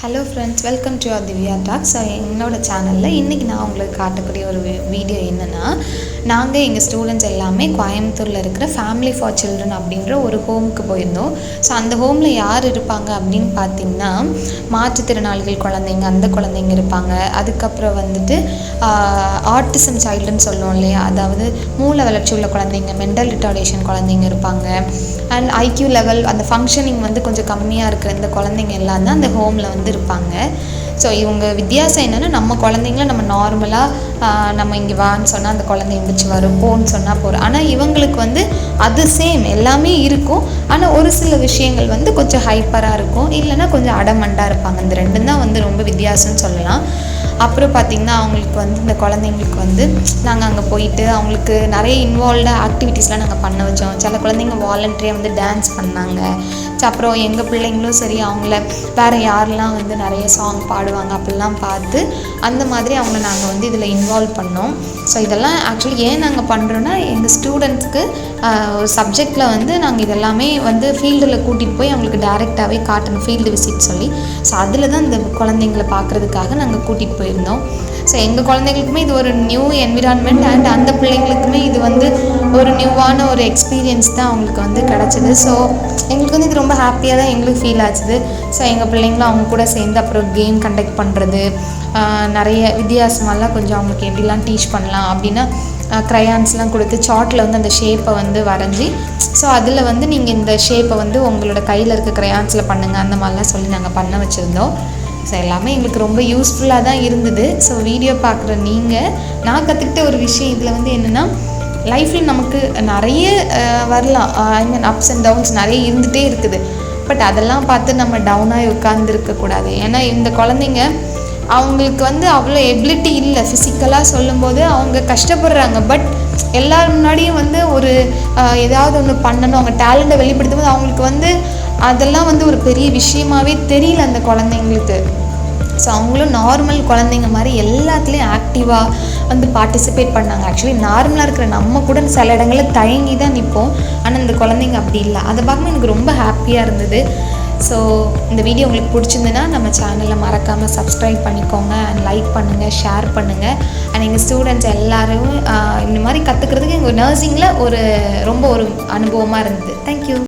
Hello friends welcome to our Divya talks so என்னோடய சேனலில் இன்றைக்கி நான் உங்களுக்கு காட்டக்கூடிய ஒரு வீடியோ என்னென்னா நாங்கள் எங்கள் ஸ்டூடெண்ட்ஸ் எல்லாமே கோயம்புத்தூரில் இருக்கிற ஃபேமிலி ஃபார் சில்ட்ரன் அப்படின்ற ஒரு ஹோமுக்கு போயிருந்தோம். ஸோ அந்த ஹோமில் யார் இருப்பாங்க அப்படின்னு பார்த்தீங்கன்னா மாற்றுத்திறனாளிகள் குழந்தைங்க அந்த குழந்தைங்க இருப்பாங்க. அதுக்கப்புறம் வந்துட்டு ஆர்டிசம் சைல்டுன்னு சொல்லுவோம் இல்லையா? அதாவது மூளை வளர்ச்சி உள்ள குழந்தைங்க மென்டல் ரிட்டார்டேஷன் குழந்தைங்க இருப்பாங்க. அண்ட் ஐக்யூ லெவல் அந்த ஃபங்க்ஷனிங் வந்து கொஞ்சம் கம்மியாக இருக்கிற இந்த குழந்தைங்க எல்லாம் தான் அந்த ஹோமில் வந்து இருப்பாங்க ஸோ இவங்க வித்தியாசம் என்னென்னா நம்ம குழந்தைங்கள நம்ம நார்மலாக நம்ம இங்கே வான்னு சொன்னால் அந்த குழந்தை எந்திரிச்சு வரும் போன்னு சொன்னால் போகிறோம் ஆனால் இவங்களுக்கு வந்து அது சேம் எல்லாமே இருக்கும். ஆனால் ஒரு சில விஷயங்கள் வந்து கொஞ்சம் ஹைப்பராக இருக்கும். இல்லைன்னா கொஞ்சம் அடமண்டாக இருப்பாங்க. இந்த ரெண்டும் தான் வந்து ரொம்ப வித்தியாசம்னு சொல்லலாம். அப்புறம் பார்த்திங்கன்னா அவங்களுக்கு வந்து இந்த குழந்தைங்களுக்கு வந்து நாங்கள் அங்கே போயிட்டு அவங்களுக்கு நிறைய இன்வால்வ்டாக ஆக்டிவிட்டீஸ்லாம் நாங்கள் பண்ண வச்சோம். சில குழந்தைங்க வாலண்டரியாக வந்து டான்ஸ் பண்ணாங்க. அப்புறம் எங்கள் பிள்ளைங்களும் சரி அவங்கள வேறு யாரெல்லாம் வந்து நிறைய சாங் பாடுவாங்க அப்படிலாம் பார்த்து அந்த மாதிரி அவங்கள நாங்கள் வந்து இதில் இன்வால்வ் பண்ணோம். ஸோ இதெல்லாம் ஆக்சுவலி ஏன் நாங்கள் பண்ணுறோன்னா எங்கள் ஸ்டூடெண்ட்ஸ்க்கு ஒரு சப்ஜெக்டில் வந்து நாங்கள் இதெல்லாமே வந்து ஃபீல்டில் கூட்டிகிட்டு போய் அவங்களுக்கு டேரெக்டாகவே காட்டணும் ஃபீல்டு விசிட் சொல்லி. ஸோ அதில் தான் இந்த குழந்தைங்கள பார்க்குறதுக்காக நாங்கள் கூட்டிகிட்டு போயிருந்தோம். ஸோ எங்கள் குழந்தைங்களுக்குமே இது ஒரு நியூ என்விரான்மெண்ட் அண்ட் அந்த பிள்ளைங்களுக்குமே இது வந்து ஒரு நியூவான ஒரு எக்ஸ்பீரியன்ஸ் தான் அவங்களுக்கு வந்து கிடச்சிது. ஸோ எங்களுக்கு வந்து இது ரொம்ப ஹாப்பியாக தான் எங்களுக்கு ஃபீல் ஆச்சுது. ஸோ எங்கள் பிள்ளைங்களும் அவங்க கூட சேர்ந்து அப்புறம் கேம் கண்டக்ட் பண்ணுறது நிறைய வித்தியாசமாலாம் கொஞ்சம் அவங்களுக்கு எப்படிலாம் டீச் பண்ணலாம் அப்படின்னா க்ரையான்ஸ்லாம் கொடுத்து சார்ட்டில் வந்து அந்த ஷேப்பை வந்து வரைஞ்சி ஸோ அதில் வந்து நீங்கள் இந்த ஷேப்பை வந்து உங்களோட கையில் இருக்க க்ரையான்ஸில் பண்ணுங்கள் அந்த மாதிரிலாம் சொல்லி நாங்கள் பண்ண வச்சுருந்தோம். ஸோ எல்லாமே எங்களுக்கு ரொம்ப யூஸ்ஃபுல்லாக தான் இருந்தது. ஸோ வீடியோ பார்க்குற நீங்கள் நான் கற்றுக்கிட்ட ஒரு விஷயம் இதில் வந்து என்னென்னா லைஃப்பில் நமக்கு நிறைய வரலாம். I mean ups and downs நிறைய இருந்துகிட்டே இருக்குது. பட் அதெல்லாம் பார்த்து நம்ம டவுனாகி உட்காந்துருக்கக்கூடாது ஏன்னா இந்த குழந்தைங்க அவங்களுக்கு வந்து அவ்வளோ எபிலிட்டி இல்லை. ஃபிசிக்கலாக சொல்லும்போது அவங்க கஷ்டப்படுறாங்க. பட் எல்லார் முன்னாடியும் வந்து ஒரு ஏதாவது ஒன்று பண்ணணும். அவங்க டேலண்ட்டை வெளிப்படுத்தும் போது அவங்களுக்கு வந்து அதெல்லாம் வந்து ஒரு பெரிய விஷயமாவே தெரியல அந்த குழந்தைங்களுக்கு. ஸோ அவங்களும் நார்மல் குழந்தைங்க மாதிரி எல்லாத்துலேயும் ஆக்டிவாக வந்து பார்ட்டிசிபேட் பண்ணாங்க. ஆக்சுவலி நார்மலாக இருக்கிற நம்ம கூட சில இடங்களில் தயங்கி தான் நிற்போம் ஆனால் இந்த குழந்தைங்க அப்படி இல்லை. அதை பார்க்கும்போது எனக்கு ரொம்ப ஹாப்பியாக இருந்தது. ஸோ இந்த வீடியோ உங்களுக்கு பிடிச்சிருந்துன்னா நம்ம சேனலை மறக்காமல் சப்ஸ்கிரைப் பண்ணிக்கோங்க. அண்ட் லைக் பண்ணுங்கள் ஷேர் பண்ணுங்கள் அண்ட் எங்கள் ஸ்டூடெண்ட்ஸ் எல்லோரும் இந்த மாதிரி கற்றுக்கிறதுக்கு எங்கள் நர்சிங்கில் ஒரு ரொம்ப ஒரு அனுபவமாக இருந்தது. தேங்க்யூ